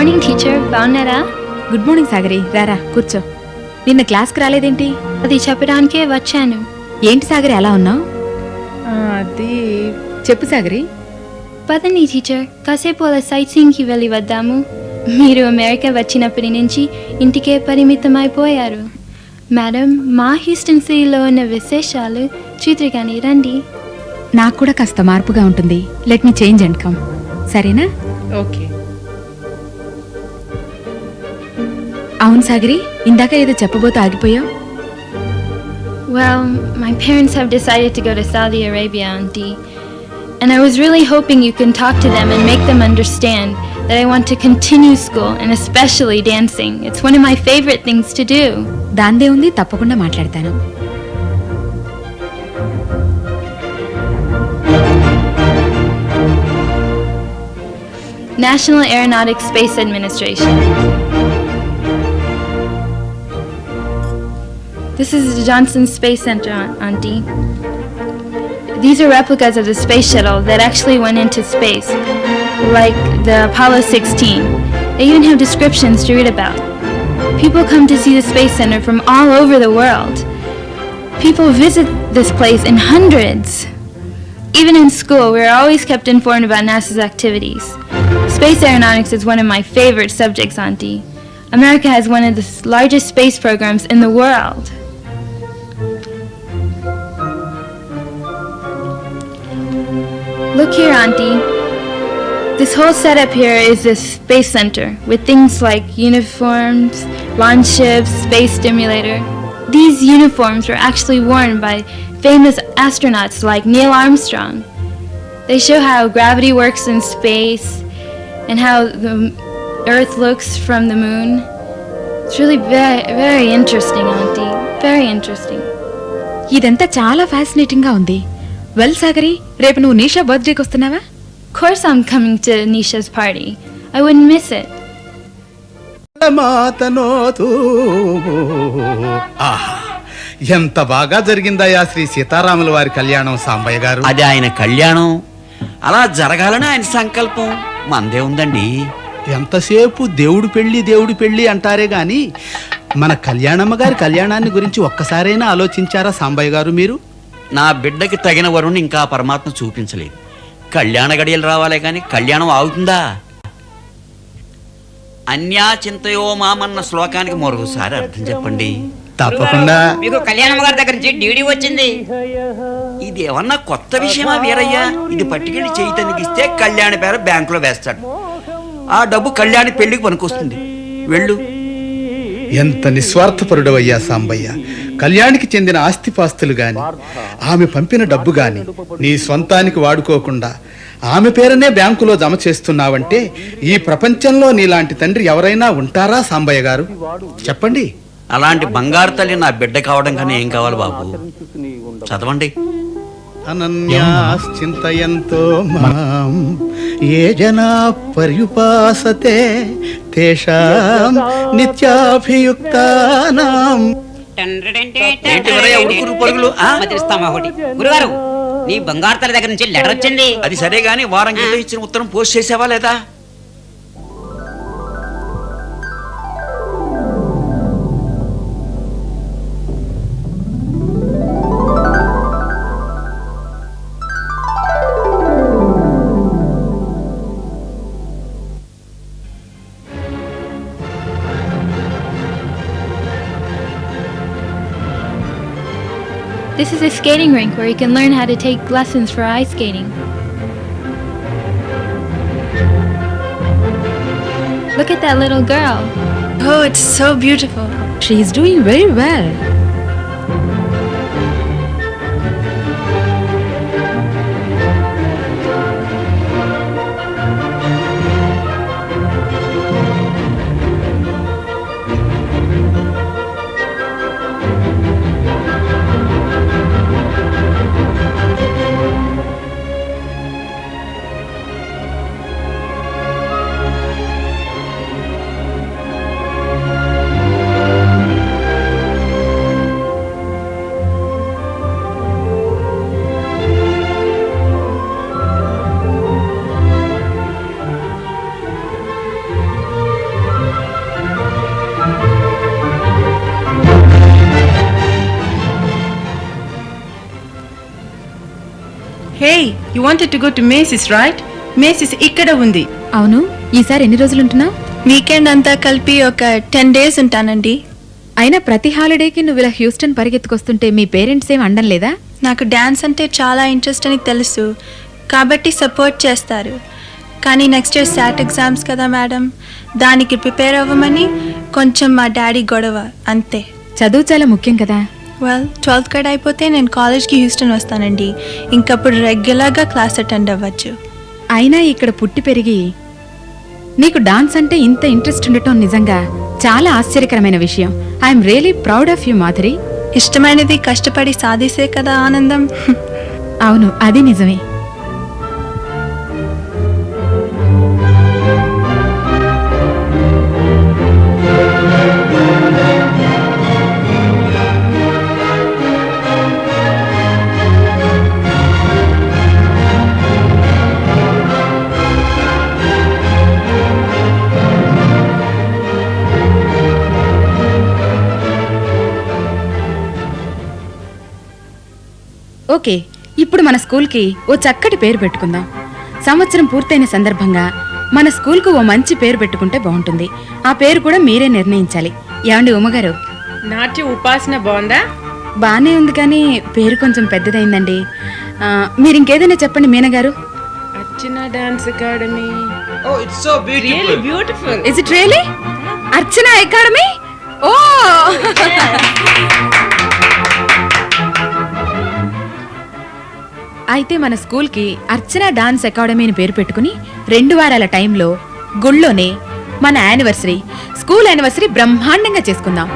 Morning teacher బాగున్నారా? Good morning Sagari. రారా కూర్చో. నిన్న క్లాస్కి రాలేదేంటి? అది చెప్పడానికే వచ్చాను. ఏంటి సాగరి అలా ఉన్నావు? అది చెప్పు సాగరి. పదండి టీచర్ కాసేపు అలా సైట్ సీయింగ్కి వెళ్ళి వద్దాము. మీరు అమెరికా వచ్చినప్పటి నుంచి ఇంటికే పరిమితం అయిపోయారు మేడం మా హ్యూస్టన్ సిటీలో ఉన్న విశేషాలు చూద్దరుగాని రండి. నాకు కూడా కాస్త మార్పుగా ఉంటుంది. Let me change and come సరేనా? Okay. అవును సాగరి ఇందాక ఏదో చెప్పబోతూ ఆగిపోయావు Well, my parents have decided to go to Saudi Arabia, Auntie. And I was really hoping you can talk to them and make them understand that I want to continue school and especially dancing. It's one of my favorite things to do. దాందే ఉంది తప్పకుండా మాట్లాడతాను National Aeronautics Space Administration. This is the Johnson Space Center, Auntie. These are replicas of the space shuttle that actually went into space, like the Apollo 16. They even have descriptions to read about. People come to see the Space Center from all over the world. People visit this place in hundreds. Even in school, we are always kept informed about NASA's activities. Space aeronautics is one of my favorite subjects, Auntie. America has one of the largest space programs in the world. Look here, Auntie. This whole setup here is the Space Center with things like uniforms, launch ships, space stimulator. These uniforms were actually worn by famous astronauts like Neil Armstrong. They show how gravity works in space and how the Earth looks from the moon. It's really very, very interesting, Auntie. Very interesting. ఇదంతా చాలా fascinating గా ఉంది well Sagari రేపు నువ్వు నీషా బర్త్డేకి వస్తున్నావా? Of course, I'm coming to Nisha's party. I wouldn't miss it. మాతనోతూ. ఆహా ఎంత బాగా జరిగిందయ్యా శ్రీ సీతారాముల వారి కళ్యాణం సాంబయ్య గారు. అది ఆయన కళ్యాణం. అలా జరగాలని ఆయన సంకల్పం. మందే ఉందండి. ఎంతసేపు దేవుడు పెళ్ళి దేవుడు పెళ్ళి అంటారే గాని మన కళ్యాణమ్మ గారి కళ్యాణాన్ని గురించి ఒక్కసారైనా ఆలోచించారా సాంబయ్య గారు మీరు? నా బిడ్డకి తగిన వరుణ్ ఇంకా పరమాత్మ చూపించలేదు. కళ్యాణ గడియలు రావాలే కానీ కళ్యాణం ఆగుతుందా? అన్యా చింతయో మామన్న శ్లోకానికి మరొకసారి అర్థం చెప్పండి. తప్పకుండా. మీకు కళ్యాణమ్మ గారి దగ్గర నుంచి డీడీ వచ్చింది. ఇది ఏమన్నా కొత్త విషయమా వీరయ్యా? ఇది పట్టుకెళ్ళి చేయితనికి ఇస్తే కళ్యాణ పేర బ్యాంకులో వేస్తాడు. ఆ డబ్బు కళ్యాణి పెళ్ళికి పనికొస్తుంది. వెళ్ళు. ఎంత నిస్వార్థపరుడు అయ్యా సాంబయ్య. కళ్యాణికి చెందిన ఆస్తిపాస్తులు గాని ఆమె పంపిన డబ్బు గాని నీ సొంతానికి వాడుకోకుండా ఆమె పేరునే బ్యాంకులో జమ చేస్తున్నావంటే ఈ ప్రపంచంలో నీలాంటి తండ్రి ఎవరైనా ఉంటారా సాంబయ్య గారు? చెప్పండి. అలాంటి బంగారు తల్లి నా బిడ్డ కావడం కానీ ఏం కావాలి బాబు? చదవండి. అనన్యాశ్చింతయంతో మాం ఏ జనా పర్యుపాసతే తేషాం నిత్యాభియుక్తానాం. గురుగారు నీ బంగారు తల్లి దగ్గర నుంచి లెటర్ వచ్చింది. అది సరే గాని వారం క్రితం ఇచ్చిన ఉత్తరం పోస్ట్ చేసావా లేదా? This is a skating rink where you can learn how to take lessons for ice skating. Look at that little girl. Oh, it's so beautiful. She's doing very well. You wanted to go to Macy's right Macy's ఇక్కడ ఉంది. అవును ఈసారి ఎన్ని రోజులు ఉంటున్నావు weekend అంతా కలిపి ఒక టెన్ డేస్ ఉంటానండి. అయినా ప్రతి హాలిడేకి నువ్వు ఇలా హ్యూస్టన్ పరిగెత్తుకొస్తుంటే మీ పేరెంట్స్ ఏం అండం లేదా? నాకు డ్యాన్స్ అంటే చాలా ఇంట్రెస్ట్ అని తెలుసు. కాబట్టి సపోర్ట్ చేస్తారు. కానీ నెక్స్ట్ ఇయర్ శాట్ ఎగ్జామ్స్ కదా మేడం దానికి ప్రిపేర్ అవ్వమని కొంచెం మా డాడీ గొడవ అంతే. చదువు చాలా ముఖ్యం కదా. వెల్ ట్వెల్త్ కట్ అయిపోతే నేను కాలేజ్కి హ్యూస్టన్ వస్తానండి. ఇంకప్పుడు రెగ్యులర్గా క్లాస్ అటెండ్ అవ్వచ్చు. అయినా ఇక్కడ పుట్టి పెరిగి నీకు డాన్స్ అంటే ఇంత ఇంట్రెస్ట్ ఉండటం నిజంగా చాలా ఆశ్చర్యకరమైన విషయం. I'm really proud of you Madhuri. ఇష్టమైనది కష్టపడి సాధిసే కదా ఆనందం. అవును అది నిజమే. ఓకే ఇప్పుడు మన స్కూల్కి ఓ చక్కటి పేరు పెట్టుకుందాం. సంవత్సరం పూర్తయిన సందర్భంగా మన స్కూల్కు ఓ మంచి పేరు పెట్టుకుంటే బాగుంటుంది. ఆ పేరు కూడా మీరే నిర్ణయించాలి. ఏమండి ఉమ్మగారు నాట్య ఉపాసన బాగుందా? బానే ఉంది కానీ పేరు కొంచెం పెద్దదైందండి. మీరు ఇంకేదైనా చెప్పండి మీనగారు. Archana dance academy. Beautiful. Really beautiful is it really Archana academy? ఓ! అయితే మన స్కూల్కి అర్చన డాన్స్ అకాడమీని పేరు పెట్టుకుని రెండు వారాల టైంలో గుళ్ళోనే మన యానివర్సరీ స్కూల్ యానివర్సరీ బ్రహ్మాండంగా చేసుకుందాం.